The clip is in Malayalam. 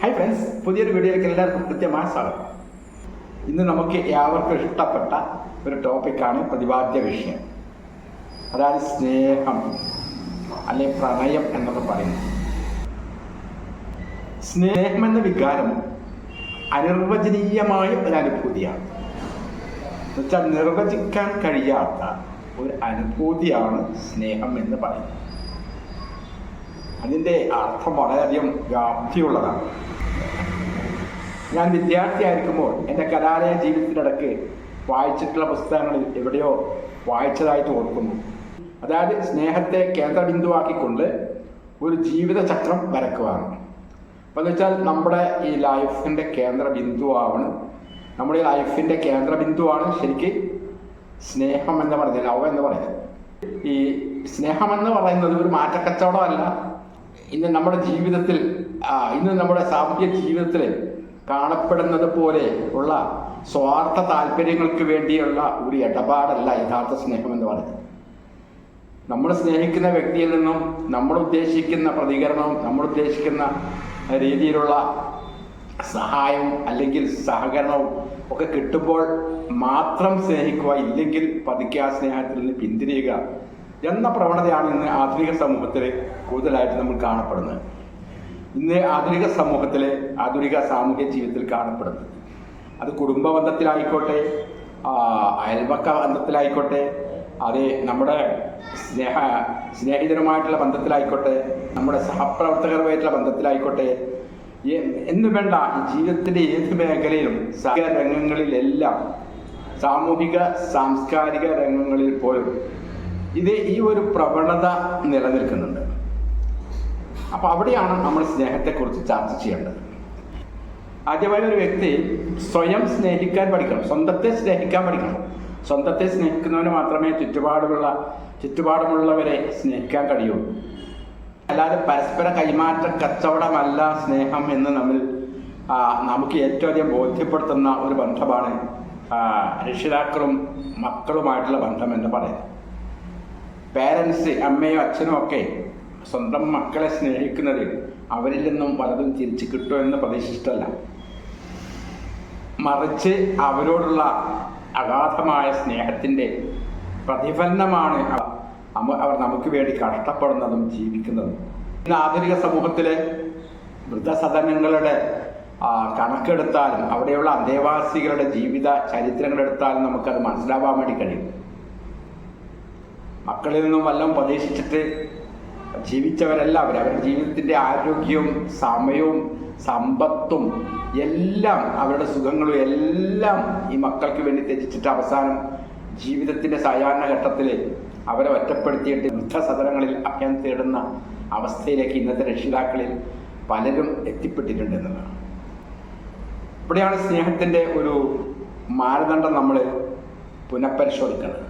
ഹായ് ഫ്രണ്ട്സ് പുതിയൊരു വീഡിയോയിലേക്ക് എല്ലാവർക്കും കൃത്യമായ സ്വാഗതം. ഇന്ന് നമുക്ക് ഏവർക്കും ഇഷ്ടപ്പെട്ട ഒരു ടോപ്പിക്കാണ് പ്രതിപാദ്യ വിഷയം. അതായത് സ്നേഹം അല്ലെ പ്രണയം എന്നൊക്കെ പറയുന്നത്. സ്നേഹം എന്ന വികാരം അനിർവചനീയമായ ഒരു അനുഭൂതിയാണ്. എന്നുവെച്ചാൽ നിർവചിക്കാൻ കഴിയാത്ത ഒരു അനുഭൂതിയാണ് സ്നേഹം എന്ന് പറയുന്നത്. അതിന്റെ അർത്ഥം വളരെയധികം വ്യാപ്തിയുള്ളതാണ്. ഞാൻ വിദ്യാർത്ഥിയായിരിക്കുമ്പോൾ എന്റെ കലാലയ ജീവിതത്തിനിടയ്ക്ക് വായിച്ചിട്ടുള്ള പുസ്തകങ്ങളിൽ എവിടെയോ വായിച്ചതായി ഓർക്കുന്നു അതായത് സ്നേഹത്തെ കേന്ദ്രബിന്ദുവാക്കിക്കൊണ്ട് ഒരു ജീവിതചക്രം വരക്കുവാണ് അപ്പോൾ എന്ന് വെച്ചാൽ നമ്മുടെ ഈ ലൈഫിന്റെ കേന്ദ്ര ബിന്ദുവാണ് നമ്മുടെ ലൈഫിന്റെ കേന്ദ്ര ബിന്ദുവാണ് ശരിക്ക് സ്നേഹം എന്ന് പറയുന്നത് ലവ് എന്ന് പറയുന്നത്. ഈ സ്നേഹം എന്ന് പറയുന്നത് ഒരു മാറ്റക്കച്ചവടമല്ല. ഇന്ന് നമ്മുടെ ജീവിതത്തിൽ ഇന്ന് നമ്മുടെ സാമൂഹ്യ ജീവിതത്തിൽ കാണപ്പെടുന്നത് പോലെ ഉള്ള സ്വാർത്ഥ താല്പര്യങ്ങൾക്ക് വേണ്ടിയുള്ള ഒരു ഇടപാടല്ല യഥാർത്ഥ സ്നേഹം എന്ന് പറയുന്നത്. നമ്മൾ സ്നേഹിക്കുന്ന വ്യക്തിയിൽ നിന്നും നമ്മൾ ഉദ്ദേശിക്കുന്ന പ്രതികരണവും നമ്മൾ ഉദ്ദേശിക്കുന്ന രീതിയിലുള്ള സഹായവും അല്ലെങ്കിൽ സഹകരണവും ഒക്കെ കിട്ടുമ്പോൾ മാത്രം സ്നേഹിക്കുക ഇല്ലെങ്കിൽ പതുക്കെ ആ സ്നേഹത്തിൽ നിന്ന് പിന്തിരിയുക എന്ന പ്രവണതയാണ് ഇന്ന് ആധുനിക സമൂഹത്തിൽ കൂടുതലായിട്ട് നമ്മൾ കാണപ്പെടുന്നത്. ഇന്ന് ആധുനിക സമൂഹത്തിലെ ആധുനിക സാമൂഹ്യ ജീവിതത്തിൽ കാണപ്പെടുന്നത്. അത് കുടുംബ ബന്ധത്തിലായിക്കോട്ടെ അയൽവക്ക ബന്ധത്തിലായിക്കോട്ടെ അത് നമ്മുടെ സ്നേഹ സ്നേഹിതരുമായിട്ടുള്ള ബന്ധത്തിലായിക്കോട്ടെ നമ്മുടെ സഹപ്രവർത്തകരുമായിട്ടുള്ള ബന്ധത്തിലായിക്കോട്ടെ എന്ന് വേണ്ട ജീവിതത്തിന്റെ ഏത് മേഖലയിലും സഹ രംഗങ്ങളിലെല്ലാം സാമൂഹിക സാംസ്കാരിക രംഗങ്ങളിൽ പോലും ഇത് ഈ ഒരു പ്രവണത നിലനിൽക്കുന്നുണ്ട്. അപ്പോൾ അവിടെയാണ് നമ്മൾ സ്നേഹത്തെക്കുറിച്ച് ചർച്ച ചെയ്യേണ്ടത്. ആദ്യമായി ഒരു വ്യക്തി സ്വയം സ്നേഹിക്കാൻ പഠിക്കണം. സ്വന്തത്തെ സ്നേഹിക്കാൻ പഠിക്കണം. സ്വന്തത്തെ സ്നേഹിക്കുന്നവന് മാത്രമേ ചുറ്റുപാടുമുള്ള ചുറ്റുപാടുമുള്ളവരെ സ്നേഹിക്കാൻ കഴിയുള്ളൂ അല്ലാതെ പരസ്പര കൈമാറ്റ കച്ചവടമല്ല സ്നേഹം എന്ന് നമ്മൾ നമുക്ക് ഏറ്റവും അധികം ബോധ്യപ്പെടുത്തുന്ന ഒരു ബന്ധമാണ് രക്ഷിതാക്കളും മക്കളുമായിട്ടുള്ള ബന്ധം എന്ന് പറയുന്നത്. പേരൻസ് അമ്മയോ അച്ഛനോ ഒക്കെ സ്വന്തം മക്കളെ സ്നേഹിക്കുന്നതിൽ അവരിൽ നിന്നും പലതും തിരിച്ചു കിട്ടുമെന്ന് പ്രതീക്ഷിച്ചിട്ടല്ല. മറിച്ച് അവരോടുള്ള അഗാധമായ സ്നേഹത്തിന്റെ പ്രതിഫലനമാണ് അവർ നമുക്ക് വേണ്ടി കഷ്ടപ്പെടുന്നതും ജീവിക്കുന്നതും. ഇന്ന് ആധുനിക സമൂഹത്തിലെ വൃദ്ധസദനങ്ങളുടെ കണക്കെടുത്താലും അവിടെയുള്ള അന്തേവാസികളുടെ ജീവിത ചരിത്രങ്ങളെടുത്താലും നമുക്കത് മനസ്സിലാവാൻ വേണ്ടി കഴിയും. മക്കളിൽ നിന്നും വല്ലതും പ്രതീക്ഷിച്ചിട്ട് അവർ അവരുടെ ജീവിതത്തിന്റെ ആരോഗ്യവും സമയവും സമ്പത്തും എല്ലാം അവരുടെ സുഖങ്ങളും എല്ലാം ഈ മക്കൾക്ക് വേണ്ടി ത്യജിച്ചിട്ട് അവസാനം ജീവിതത്തിന്റെ സായാഹ്ന ഘട്ടത്തിൽ അവരെ ഒറ്റപ്പെടുത്തിയിട്ട് വൃദ്ധസദനങ്ങളിൽ അഭയം തേടുന്ന അവസ്ഥയിലേക്ക് ഇന്നത്തെ രക്ഷിതാക്കളിൽ പലരും എത്തിപ്പെട്ടിട്ടുണ്ട് എന്നുള്ളതാണ്. ഇവിടെയാണ് സ്നേഹത്തിന്റെ ഒരു മാനദണ്ഡം നമ്മൾ പുനഃപരിശോധിക്കുന്നത്